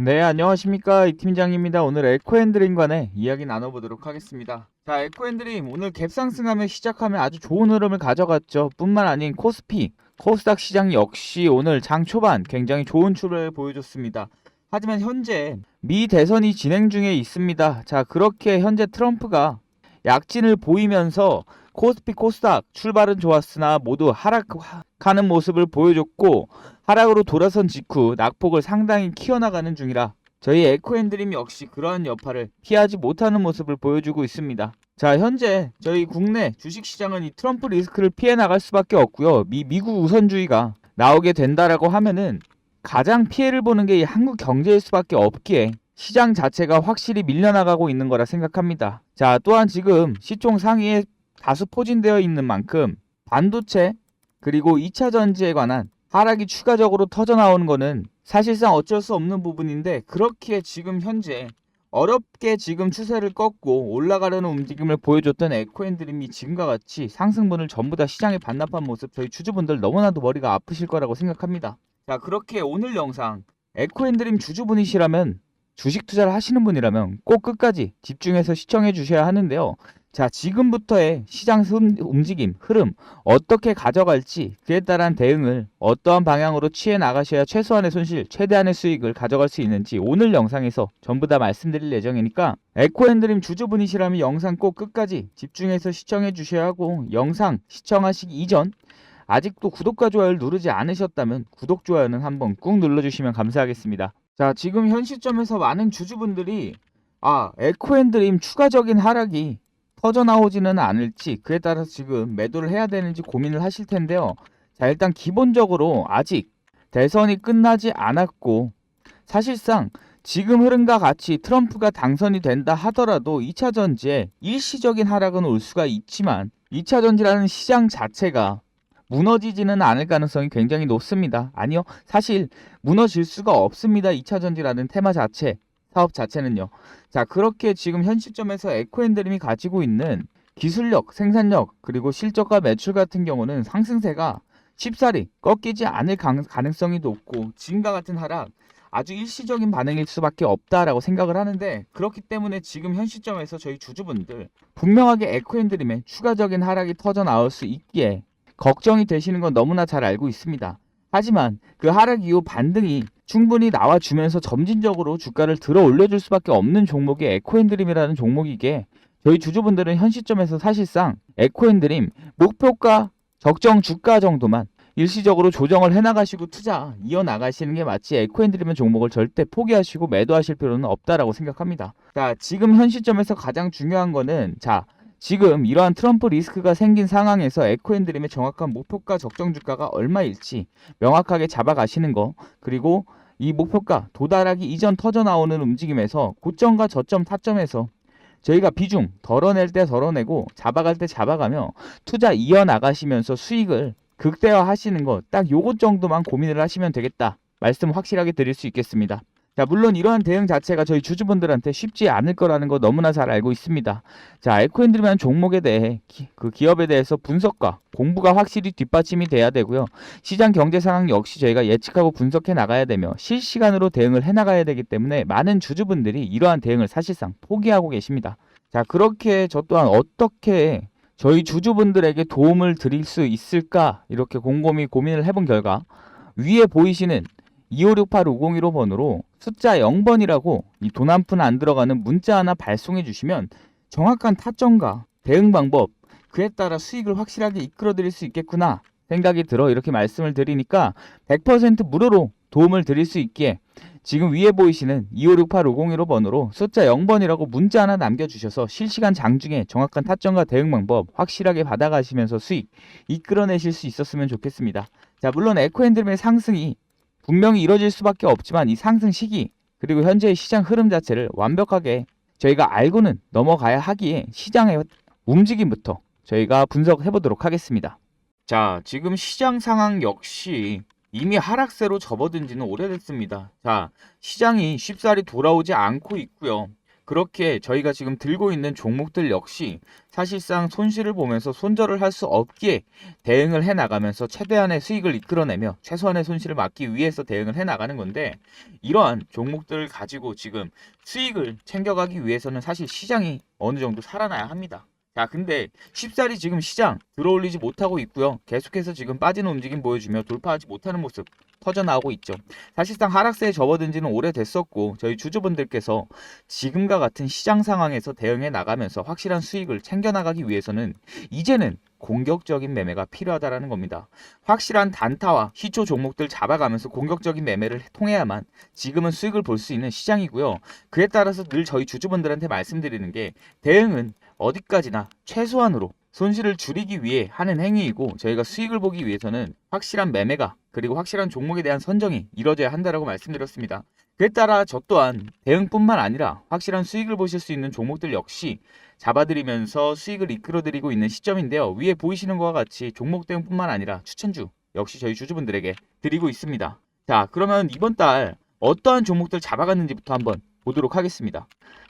네, 안녕하십니까. 이 팀장입니다. 오늘 에코앤드림과의 이야기 나눠보도록 하겠습니다. 자, 에코앤드림 오늘 갭상승하며 시작하면 아주 좋은 흐름을 가져갔죠. 뿐만 아닌 코스피, 코스닥 시장 역시 오늘 장 초반 굉장히 좋은 출발을 보여줬습니다. 하지만 현재 미 대선이 진행 중에 있습니다. 자, 그렇게 현재 트럼프가 약진을 보이면서 코스피, 코스닥 출발은 좋았으나 모두 하락하는 모습을 보여줬고 하락으로 돌아선 직후 낙폭을 상당히 키워나가는 중이라 저희 에코앤드림 역시 그러한 여파를 피하지 못하는 모습을 보여주고 있습니다. 자, 현재 저희 국내 주식시장은 이 트럼프 리스크를 피해 나갈 수밖에 없고요. 미, 미국 우선주의가 나오게 된다라고 하면은 가장 피해를 보는 게 이 한국 경제일 수밖에 없기에 시장 자체가 확실히 밀려나가고 있는 거라 생각합니다. 자, 또한 지금 시총 상위에 다수 포진되어 있는 만큼 반도체 그리고 2차 전지에 관한 하락이 추가적으로 터져 나오는 거는 사실상 어쩔 수 없는 부분인데 그렇기에 지금 현재 어렵게 지금 추세를 꺾고 올라가려는 움직임을 보여줬던 에코앤드림이 지금과 같이 상승분을 전부 다 시장에 반납한 모습 저희 주주분들 너무나도 머리가 아프실 거라고 생각합니다. 자 그렇게 오늘 영상 에코앤드림 주주분이시라면 주식 투자를 하시는 분이라면 꼭 끝까지 집중해서 시청해 주셔야 하는데요. 자, 지금부터의 시장 흠- 움직임, 흐름, 어떻게 가져갈지 그에 따른 대응을 어떠한 방향으로 취해 나가셔야 최소한의 손실, 최대한의 수익을 가져갈 수 있는지 오늘 영상에서 전부 다 말씀드릴 예정이니까 에코앤드림 주주분이시라면 영상 꼭 끝까지 집중해서 시청해 주셔야 하고 영상 시청하시기 이전 아직도 구독과 좋아요를 누르지 않으셨다면 구독, 좋아요는 한번 꾹 눌러주시면 감사하겠습니다. 자, 지금 현 시점에서 많은 주주분들이 아, 에코앤드림 추가적인 하락이 터져나오지는 않을지 그에 따라서 지금 매도를 해야 되는지 고민을 하실 텐데요. 자, 일단 기본적으로 아직 대선이 끝나지 않았고 사실상 지금 흐름과 같이 트럼프가 당선이 된다 하더라도 2차 전지에 일시적인 하락은 올 수가 있지만 2차 전지라는 시장 자체가 무너지지는 않을 가능성이 굉장히 높습니다. 아니요. 사실 무너질 수가 없습니다. 2차 전지라는 테마 자체, 사업 자체는요. 자, 그렇게 지금 현 시점에서 에코앤드림이 가지고 있는 기술력, 생산력, 그리고 실적과 매출 같은 경우는 상승세가 쉽사리 꺾이지 않을 가- 가능성이 높고 지금과 같은 하락 아주 일시적인 반응일 수밖에 없다라고 생각을 하는데 그렇기 때문에 지금 현 시점에서 저희 주주분들 분명하게 에코앤드림에 추가적인 하락이 터져 나올 수 있기에 걱정이 되시는 건 너무나 잘 알고 있습니다. 하지만 그 하락 이후 반등이 충분히 나와주면서 점진적으로 주가를 들어 올려줄 수밖에 없는 종목이 에코앤드림이라는 종목이기에 저희 주주분들은 현 시점에서 사실상 에코앤드림 목표가 적정 주가 정도만 일시적으로 조정을 해나가시고 투자 이어나가시는 게 맞지 에코앤드림은 종목을 절대 포기하시고 매도하실 필요는 없다라고 생각합니다. 자 지금 현 시점에서 가장 중요한 거는 자 지금 이러한 트럼프 리스크가 생긴 상황에서 에코앤드림의 정확한 목표가 적정 주가가 얼마일지 명확하게 잡아가시는 거 그리고 이 목표가 도달하기 이전 터져 나오는 움직임에서 고점과 저점 타점에서 저희가 비중 덜어낼 때 덜어내고 잡아갈 때 잡아가며 투자 이어나가시면서 수익을 극대화하시는 거딱 요것 정도만 고민을 하시면 되겠다 말씀 확실하게 드릴 수 있겠습니다. 자 물론 이러한 대응 자체가 저희 주주분들한테 쉽지 않을 거라는 거 너무나 잘 알고 있습니다. 자 에코앤드림이라는 종목에 대해 기, 그 기업에 대해서 분석과 공부가 확실히 뒷받침이 돼야 되고요. 시장 경제 상황 역시 저희가 예측하고 분석해 나가야 되며 실시간으로 대응을 해 나가야 되기 때문에 많은 주주분들이 이러한 대응을 사실상 포기하고 계십니다. 자 그렇게 저 또한 어떻게 저희 주주분들에게 도움을 드릴 수 있을까 이렇게 곰곰이 고민을 해본 결과 위에 보이시는 2568-5015 번으로 숫자 0번이라고 이 돈 한 푼 안 들어가는 문자 하나 발송해 주시면 정확한 타점과 대응 방법 그에 따라 수익을 확실하게 이끌어 드릴 수 있겠구나 생각이 들어 이렇게 말씀을 드리니까 100% 무료로 도움을 드릴 수 있기에 지금 위에 보이시는 2568-5015 번으로 숫자 0번이라고 문자 하나 남겨주셔서 실시간 장중에 정확한 타점과 대응 방법 확실하게 받아가시면서 수익 이끌어내실 수 있었으면 좋겠습니다. 자 물론 에코핸드림의 상승이 분명히 이뤄질 수밖에 없지만 이 상승 시기 그리고 현재의 시장 흐름 자체를 완벽하게 저희가 알고는 넘어가야 하기에 시장의 움직임부터 저희가 분석해 보도록 하겠습니다. 자, 지금 시장 상황 역시 이미 하락세로 접어든 지는 오래됐습니다. 자, 시장이 쉽사리 돌아오지 않고 있고요. 그렇게 저희가 지금 들고 있는 종목들 역시 사실상 손실을 보면서 손절을 할 수 없기에 대응을 해 나가면서 최대한의 수익을 이끌어내며 최소한의 손실을 막기 위해서 대응을 해 나가는 건데 이러한 종목들을 가지고 지금 수익을 챙겨가기 위해서는 사실 시장이 어느 정도 살아나야 합니다. 자, 근데 쉽사리 지금 시장 들어올리지 못하고 있고요. 계속해서 지금 빠지는 움직임 보여주며 돌파하지 못하는 모습 터져 나오고 있죠. 사실상 하락세에 접어든 지는 오래됐었고 저희 주주분들께서 지금과 같은 시장 상황에서 대응해 나가면서 확실한 수익을 챙겨 나가기 위해서는 이제는 공격적인 매매가 필요하다라는 겁니다. 확실한 단타와 희초 종목들 잡아가면서 공격적인 매매를 통해야만 지금은 수익을 볼 수 있는 시장이고요. 그에 따라서 늘 저희 주주분들한테 말씀드리는 게 대응은 어디까지나 최소한으로 손실을 줄이기 위해 하는 행위이고 저희가 수익을 보기 위해서는 확실한 매매가 그리고 확실한 종목에 대한 선정이 이루어져야 한다라고 말씀드렸습니다. 그에 따라 저 또한 대응뿐만 아니라 확실한 수익을 보실 수 있는 종목들 역시 잡아드리면서 수익을 이끌어드리고 있는 시점인데요. 위에 보이시는 것과 같이 종목 대응뿐만 아니라 추천주 역시 저희 주주분들에게 드리고 있습니다. 자 그러면 이번 달 어떠한 종목들 잡아갔는지부터 한번 보도록 하겠습니다.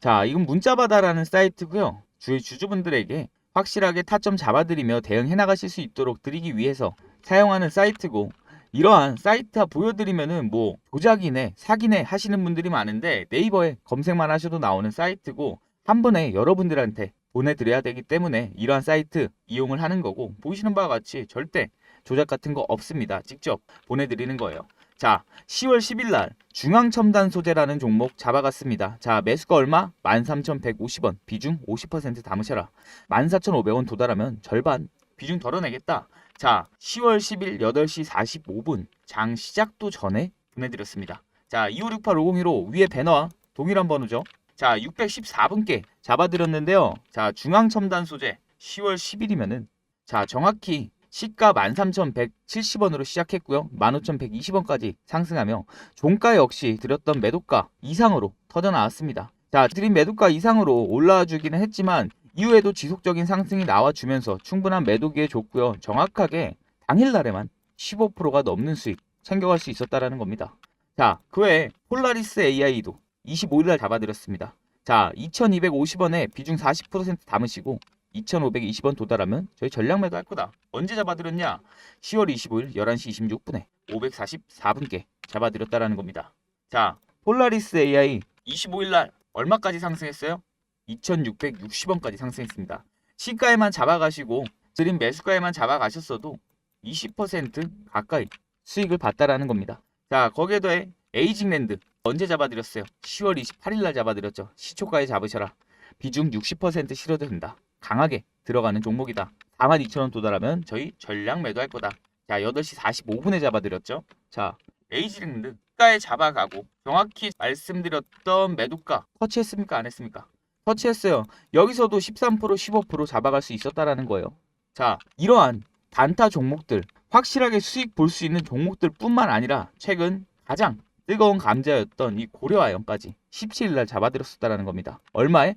자 이건 문자바다라는 사이트고요. 저희 주주분들에게 확실하게 타점 잡아드리며 대응해 나가실 수 있도록 드리기 위해서 사용하는 사이트고 이러한 사이트 보여드리면은 뭐 조작이네 사기네 하시는 분들이 많은데 네이버에 검색만 하셔도 나오는 사이트고 한 번에 여러분들한테 보내드려야 되기 때문에 이러한 사이트 이용을 하는 거고 보시는 바와 같이 절대 조작 같은 거 없습니다. 직접 보내드리는 거예요. 자, 10월 10일 날 중앙첨단 소재라는 종목 잡아갔습니다. 자, 매수가 얼마? 13,150원. 비중 50% 담으셔라. 14,500원 도달하면 절반 비중 덜어내겠다. 자, 10월 10일 8시 45분 장 시작도 전에 보내드렸습니다. 자, 2568-501호 위에 배너와 동일한 번호죠. 자, 614분께 잡아드렸는데요. 자, 중앙첨단 소재 10월 10일이면은 자, 정확히 시가 13,170원으로 시작했고요. 15,120원까지 상승하며 종가 역시 드렸던 매도가 이상으로 터져 나왔습니다. 자, 드린 매도가 이상으로 올라와 주기는 했지만 이후에도 지속적인 상승이 나와주면서 충분한 매도기에 줬고요. 정확하게 당일날에만 15%가 넘는 수익 챙겨갈 수 있었다라는 겁니다. 자, 그 외에 폴라리스 AI도 25일날 잡아드렸습니다. 자, 2,250원에 비중 40% 담으시고 2,520원 도달하면 저희 전략 매도 할 거다. 언제 잡아드렸냐? 10월 25일 11시 26분에 544분께 잡아드렸다라는 겁니다. 자, 폴라리스 AI 25일 날 얼마까지 상승했어요? 2,660원까지 상승했습니다. 시가에만 잡아가시고 드린 매수가에만 잡아가셨어도 20% 가까이 수익을 봤다라는 겁니다. 자, 거기에 더해 에이징랜드 언제 잡아드렸어요? 10월 28일 날 잡아드렸죠. 시초가에 잡으셔라. 비중 60% 실어도 된다. 강하게 들어가는 종목이다. 42,000원 도달하면 저희 전량 매도할 거다. 자, 8시 45분에 잡아드렸죠. 자, 에이징랜드 가에 잡아가고 정확히 말씀드렸던 매도가 터치했습니까? 안 했습니까? 터치했어요. 여기서도 13% 15% 잡아갈 수 있었다라는 거예요. 자, 이러한 단타 종목들 확실하게 수익 볼 수 있는 종목들 뿐만 아니라 최근 가장 뜨거운 감자였던 이 고려아연까지 17일 날 잡아들였었다라는 겁니다. 얼마에?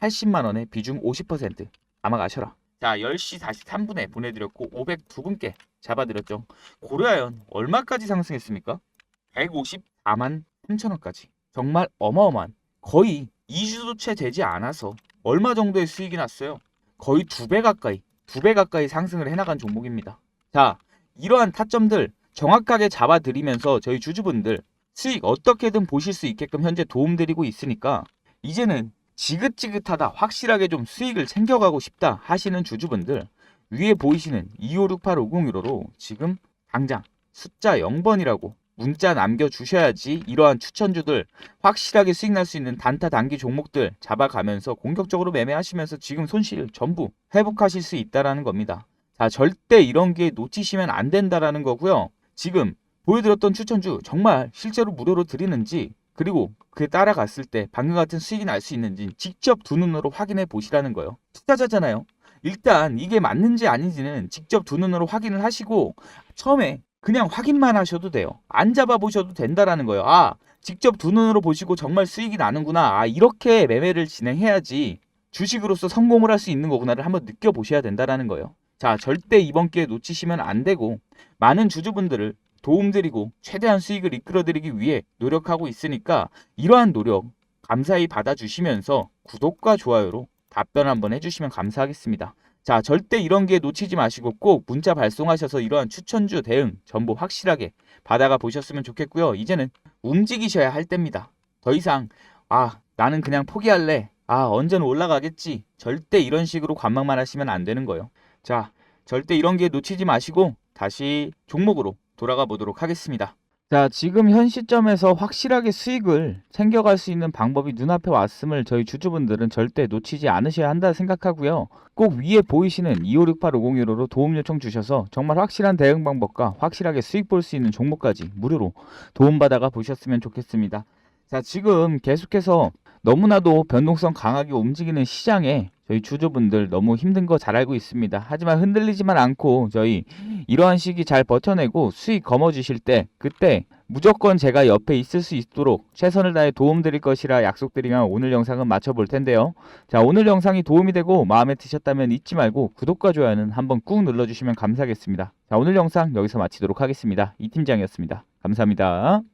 80만 원에 비중 50% 담아가셔라. 자, 10시 43분에 보내드렸고 502분께 잡아드렸죠. 고려아연 얼마까지 상승했습니까? 154만 3천 원까지. 정말 어마어마한 거의 2주도 채 되지 않아서 얼마 정도의 수익이 났어요? 거의 두 배 가까이, 두 배 가까이 상승을 해나간 종목입니다. 자, 이러한 타점들 정확하게 잡아드리면서 저희 주주분들 수익 어떻게든 보실 수 있게끔 현재 도움드리고 있으니까 이제는 지긋지긋하다 확실하게 좀 수익을 챙겨가고 싶다 하시는 주주분들 위에 보이시는 2568-5015로 지금 당장 숫자 0번이라고 문자 남겨주셔야지 이러한 추천주들 확실하게 수익 날 수 있는 단타 단기 종목들 잡아가면서 공격적으로 매매하시면서 지금 손실 전부 회복하실 수 있다라는 겁니다. 자 절대 이런 게 놓치시면 안 된다라는 거고요. 지금 보여드렸던 추천주 정말 실제로 무료로 드리는지 그리고 그에 따라갔을 때 방금 같은 수익이 날 수 있는지 직접 두 눈으로 확인해 보시라는 거예요. 투자자잖아요. 일단 이게 맞는지 아닌지는 직접 두 눈으로 확인을 하시고 처음에 그냥 확인만 하셔도 돼요. 안 잡아보셔도 된다라는 거예요. 아, 직접 두 눈으로 보시고 정말 수익이 나는구나. 아, 이렇게 매매를 진행해야지 주식으로서 성공을 할 수 있는 거구나를 한번 느껴보셔야 된다라는 거예요. 자, 절대 이번 기회 놓치시면 안 되고 많은 주주분들을 도움드리고 최대한 수익을 이끌어드리기 위해 노력하고 있으니까 이러한 노력 감사히 받아주시면서 구독과 좋아요로 답변 한번 해주시면 감사하겠습니다. 자, 절대 이런 기회 놓치지 마시고 꼭 문자 발송하셔서 이러한 추천주 대응 정보 확실하게 받아가 보셨으면 좋겠고요. 이제는 움직이셔야 할 때입니다. 더 이상 아 나는 그냥 포기할래. 아 언제는 올라가겠지. 절대 이런 식으로 관망만 하시면 안 되는 거예요. 자, 절대 이런 기회 놓치지 마시고 다시 종목으로 돌아가 보도록 하겠습니다. 자, 지금 현 시점에서 확실하게 수익을 챙겨갈 수 있는 방법이 눈앞에 왔음을 저희 주주분들은 절대 놓치지 않으셔야 한다 생각하고요. 꼭 위에 보이시는 2568-5015로 도움 요청 주셔서 정말 확실한 대응 방법과 확실하게 수익 볼 수 있는 종목까지 무료로 도움받아가 보셨으면 좋겠습니다. 자, 지금 계속해서 너무나도 변동성 강하게 움직이는 시장에 저희 주주분들 너무 힘든 거 잘 알고 있습니다. 하지만 흔들리지만 않고 저희 이러한 시기 잘 버텨내고 수익 거머쥐실 때 그때 무조건 제가 옆에 있을 수 있도록 최선을 다해 도움드릴 것이라 약속드리며 오늘 영상은 마쳐볼 텐데요. 자 오늘 영상이 도움이 되고 마음에 드셨다면 잊지 말고 구독과 좋아요는 한번 꾹 눌러주시면 감사하겠습니다. 자 오늘 영상 여기서 마치도록 하겠습니다. 이 팀장이었습니다. 감사합니다.